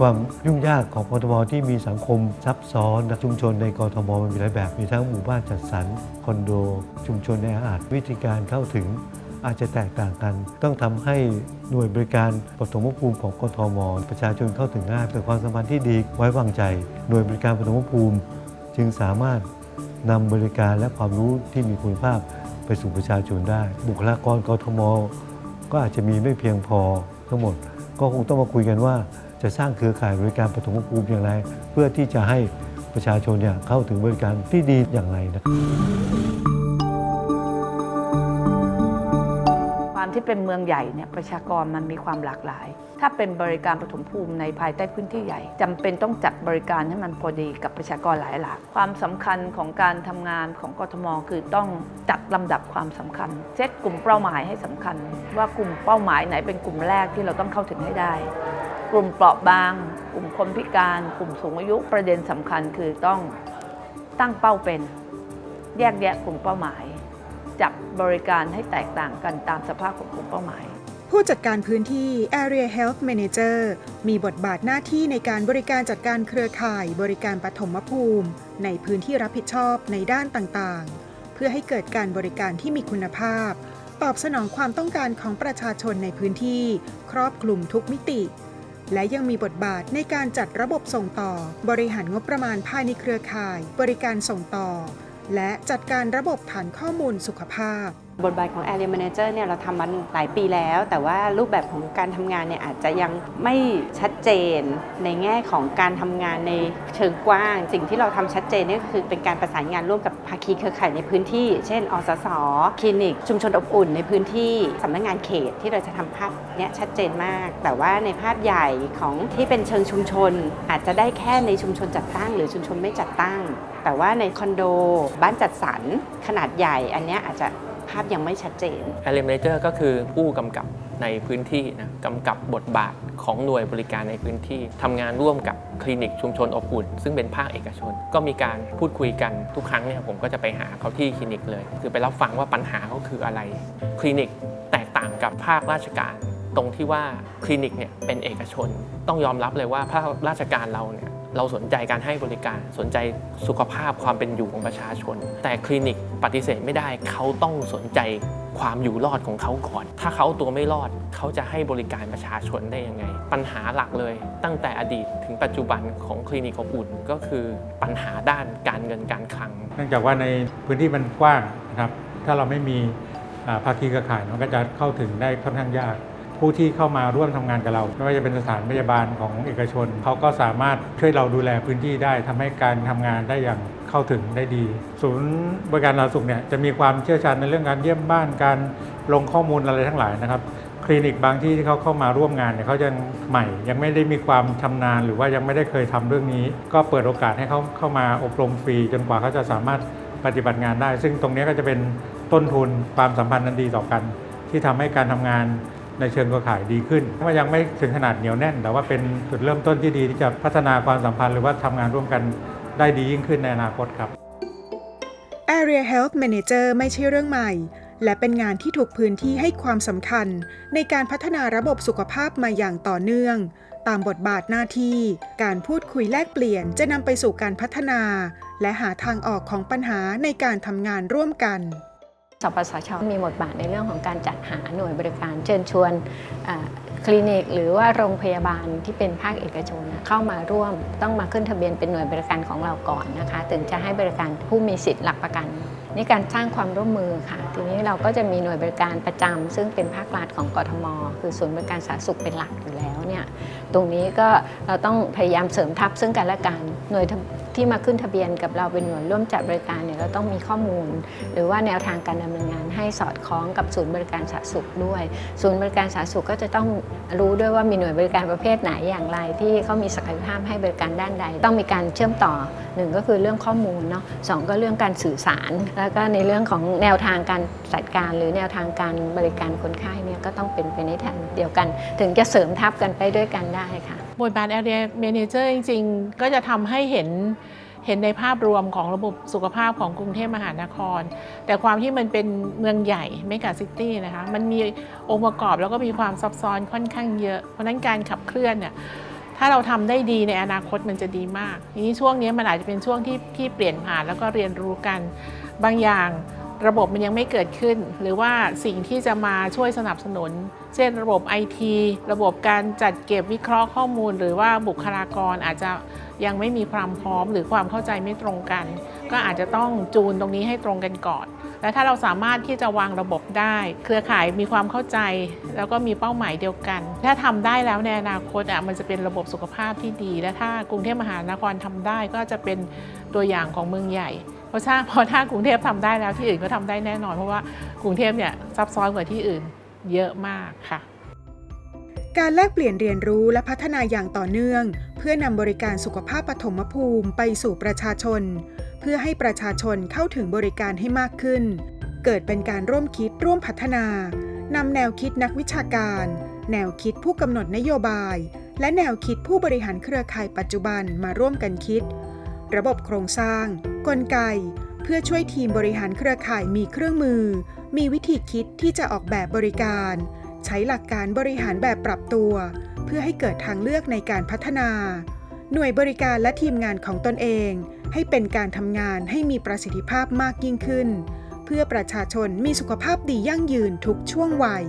ความยุ่งยากของกทมที่มีสังคมซับซ้อนชุมชนในกทมมันมีหลายแบบ มีทั้งหมู่บ้านจัดสรรคอนโด ชุมชนในอาจวิธีการเข้าถึงอาจจะแตกต่างกัน ต้องทำให้หน่วยบริการปฐมภูมิของกทม ประชาชนเข้าถึงง่ายเกิดความสัมพันธ์ที่ดีไว้วางใจ หน่วยบริการปฐมภูมิ จึงสามารถนำบริการและความรู้ที่มีคุณภาพไปสู่ประชาชนได้ บุคลากรกทม ก็อาจจะมีไม่เพียงพอทั้งหมด ก็คงต้องมาคุยกันว่า จะสร้างเครือข่ายบริการปฐมภูมิอย่างไร เพื่อที่จะให้ประชาชนเนี่ยเข้าถึงบริการที่ดีอย่างไรนะความที่เป็นเมืองใหญ่เนี่ยประชากรมันมีความหลากหลาย ถ้าเป็นบริการปฐมภูมิในภายใต้พื้นที่ใหญ่จำเป็นต้องจัดบริการให้มันพอดีกับประชากรหลายหลากความสำคัญของการทำงานของกทมคือต้องจัดลำดับความสำคัญเซตกลุ่มเป้าหมายให้สำคัญ ว่ากลุ่มเป้าหมายไหนเป็นกลุ่มแรกที่เราต้องเข้าถึงให้ได้ กลุ่มเปราะบาง กลุ่มคนพิการ กลุ่มสูงอายุประเด็นสำคัญคือต้องตั้งเป้าเป็น แยกแยะกลุ่มเป้าหมาย จับบริการให้แตกต่างกันตามสภาพของกลุ่มเป้าหมาย ผู้จัดการพื้นที่ Area Health Manager มีบทบาทหน้าที่ในการบริการจัดการเครือข่ายบริการปฐมภูมิ ในพื้นที่รับผิดชอบในด้านต่างๆ เพื่อให้เกิดการบริการที่มีคุณภาพ ตอบสนองความต้องการของประชาชนในพื้นที่ ครอบคลุมทุกมิติ และยังมีบทบาทในการจัดระบบส่งต่อ บริหารงบประมาณภายในเครือข่าย บริการส่งต่อ และจัดการระบบฐานข้อมูลสุขภาพ บทบาทของ Area Manager เนี่ยเราทำมาหลายปีแล้ว แต่ว่ารูปแบบของการทำงานเนี่ยอาจจะยังไม่ชัดเจนในแง่ของการทำงานในเชิงกว้าง สิ่งที่เราทำชัดเจนนี่ก็คือเป็นการประสานงานร่วมกับภาคีเครือข่ายในพื้นที่ เช่น อสส คลินิก ชุมชนอบอุ่นในพื้นที่สำนักงานเขตที่เราจะทำภาพเนี้ยชัดเจนมาก แต่ว่าในภาพใหญ่ของที่เป็นเชิงชุมชน อาจจะได้แค่ในชุมชนจัดตั้ง หรือชุมชนไม่จัดตั้ง แต่ว่าในคอนโด บ้านจัดสรรขนาดใหญ่อันเนี้ยอาจจะ ภาพยังไม่ชัดเจน a r e m a n a g e r ก็คือผู้กำกับในพื้นที่นะกำกับบทบาทของหน่วยบริการในพื้นที่ทำงานร่วมกับคลินิกชุมชนอบอุ่น ซึ่งเป็นภาคเอกชน ก็มีการพูดคุยกันทุกครั้งเนี่ยผมก็จะไปหาเขาที่คลินิกเลย คือไปรับฟังว่าปัญหาเขาคืออะไร คลินิกแตกต่างกับภาคราชการ ตรงที่ว่าคลินิกเนี่ยเป็นเอกชน ต้องยอมรับเลยว่าภาคราชการเราเนี่ย เราสนใจการให้บริการสนใจสุขภาพความเป็นอยู่ของประชาชน แต่คลินิกปฏิเสธไม่ได้เขาต้องสนใจความอยู่รอดของเขาก่อน ถ้าเขาตัวไม่รอดเขาจะให้บริการประชาชนได้ยังไง ปัญหาหลักเลย ตั้งแต่อดีตถึงปัจจุบันของคลินิกอบอุ่นก็คือปัญหาด้านการเงินการคลัง เนื่องจากว่าในพื้นที่มันกว้างนะครับถ้าเราไม่มีอ่าภาคีเครือข่ายมันก็จะเข้าถึงได้ค่อนข้างยาก ผู้ที่เข้ามาร่วมทำงานกับเราไม่ว่าจะเป็นสถานพยาบาลของเอกชนเขาก็สามารถช่วยเราดูแลพื้นที่ได้ทำให้การทำงานได้อย่างเข้าถึงได้ดี ศูนย์บริการสาธารณสุขเนี่ยจะมีความเชี่ยวชาญในเรื่องการเยี่ยมบ้านการลงข้อมูลอะไรทั้งหลายนะครับคลินิกบางที่ที่เขาเข้ามาร่วมงานเนี่ยเขายังใหม่ ยังไม่ได้มีความชำนาญ หรือว่ายังไม่ได้เคยทำเรื่องนี้ ก็เปิดโอกาสให้เขาเข้ามาอบรมฟรี จนกว่าเขาจะสามารถปฏิบัติงานได้ ซึ่งตรงนี้ก็จะเป็นต้นทุนความสัมพันธ์นันดีต่อกัน ที่ทำให้การทำงาน ในเชิงเครือข่ายดีขึ้นว่ายังไม่ถึงขนาดเหนียวแน่น แต่ว่าเป็นจุดเริ่มต้นที่ดีที่จะพัฒนาความสัมพันธ์หรือว่าทำงานร่วมกันได้ดียิ่งขึ้นในอนาคตครับ Area Health Manager ไม่ใช่เรื่องใหม่ และเป็นงานที่ถูกพื้นที่ให้ความสำคัญ ในการพัฒนาระบบสุขภาพมาอย่างต่อเนื่อง ตามบทบาทหน้าที่ การพูดคุยแลกเปลี่ยนจะนำไปสู่การพัฒนา และหาทางออกของปัญหาในการทำงานร่วมกัน สปสชมีบทบาทในเรื่องของการจัดหาหน่วยบริการ เชิญชวนคลินิก หรือว่าโรงพยาบาลที่เป็นภาคเอกชนเข้ามาร่วมต้องมาขึ้นทะเบียนเป็นหน่วยบริการของเราก่อนนะคะถึงจะให้บริการผู้มีสิทธิ์หลักประกันนี่การสร้างความร่วมมือค่ะ ทีนี้เราก็จะมีหน่วยบริการประจำซึ่งเป็นภาครัฐของกทม คือศูนย์บริการสาธารณสุขเป็นหลักอยู่แล้วเนี่ยตรงนี้ก็เราต้องพยายามเสริมทับซึ่งกันและกันหน่วย ที่มาขึ้นทะเบียนกับเราเป็นหน่วยร่วมจัดบริการเนี่ยเราต้องมีข้อมูล หรือว่าแนวทางการดำเนินงานให้สอดคล้องกับศูนย์บริการสาธารณสุขด้วย ศูนย์บริการสาธารณสุขก็จะต้องรู้ด้วยว่ามีหน่วยบริการประเภทไหนอย่างไร ที่เขามีศักยภาพให้บริการด้านใด ต้องมีการเชื่อมต่อหนึ่งก็คือเรื่องข้อมูลเนาะสองก็เรื่องการสื่อสาร แล้วก็ในเรื่องของแนวทางการจัดการหรือแนวทางการบริการคนไข้เนี่ยก็ต้องเป็นไปในทางเดียวกัน ถึงจะเสริมทับกันไปด้วยกันได้ค่ะบทบาท Area Manager จริง ๆ ก็จะทำให้เห็นเห็นในภาพรวมของระบบสุขภาพของกรุงเทพมหานคร แต่ความที่มันเป็นเมืองใหญ่เมกะซิตี้นะคะมันมีองค์ประกอบแล้วก็มีความซับซ้อนค่อนข้างเยอะ เพราะนั้นการขับเคลื่อนเนี่ยถ้าเราทำได้ดีในอนาคตมันจะดีมาก ทีนี้ช่วงนี้มันอาจจะเป็นช่วงที่ที่เปลี่ยนผ่านแล้วก็เรียนรู้กันบางอย่าง ระบบมันยังไม่เกิดขึ้น หรือว่าสิ่งที่จะมาช่วยสนับสนุน เช่นระบบไอทีระบบการจัดเก็บวิเคราะห์ข้อมูล หรือว่าบุคลากรอาจจะยังไม่มีความพร้อม หรือความเข้าใจไม่ตรงกัน ก็อาจจะต้องจูนตรงนี้ให้ตรงกันก่อน และถ้าเราสามารถที่จะวางระบบได้ เครือข่ายมีความเข้าใจ แล้วก็มีเป้าหมายเดียวกัน ถ้าทำได้แล้วในอนาคตอะมันจะเป็นระบบสุขภาพที่ดี และถ้ากรุงเทพมหานครทำได้ก็จะเป็นตัวอย่างของเมืองใหญ่ เพราะถ้าพราะถ้ากรุงเทพทำได้แล้วที่อื่นก็ทำได้แน่นอน เพราะว่ากรุงเทพเนี่ยซับซ้อนกว่าที่อื่นเยอะมากค่ะ การแลกเปลี่ยนเรียนรู้และพัฒนาอย่างต่อเนื่อง เพื่อนำบริการสุขภาพปฐมภูมิไปสู่ประชาชน เพื่อให้ประชาชนเข้าถึงบริการให้มากขึ้น เกิดเป็นการร่วมคิดร่วมพัฒนานำแนวคิดนักวิชาการ แนวคิดผู้กำหนดนโยบาย และแนวคิดผู้บริหารเครือข่ายปัจจุบันมาร่วมกันคิด ระบบโครงสร้าง กลไก เพื่อช่วยทีมบริหารเครือข่ายมีเครื่องมือ มีวิธีคิดที่จะออกแบบบริการ ใช้หลักการบริหารแบบปรับตัว เพื่อให้เกิดทางเลือกในการพัฒนา หน่วยบริการและทีมงานของตนเอง ให้เป็นการทำงานให้มีประสิทธิภาพมากยิ่งขึ้น เพื่อประชาชนมีสุขภาพดียั่งยืนทุกช่วงวัย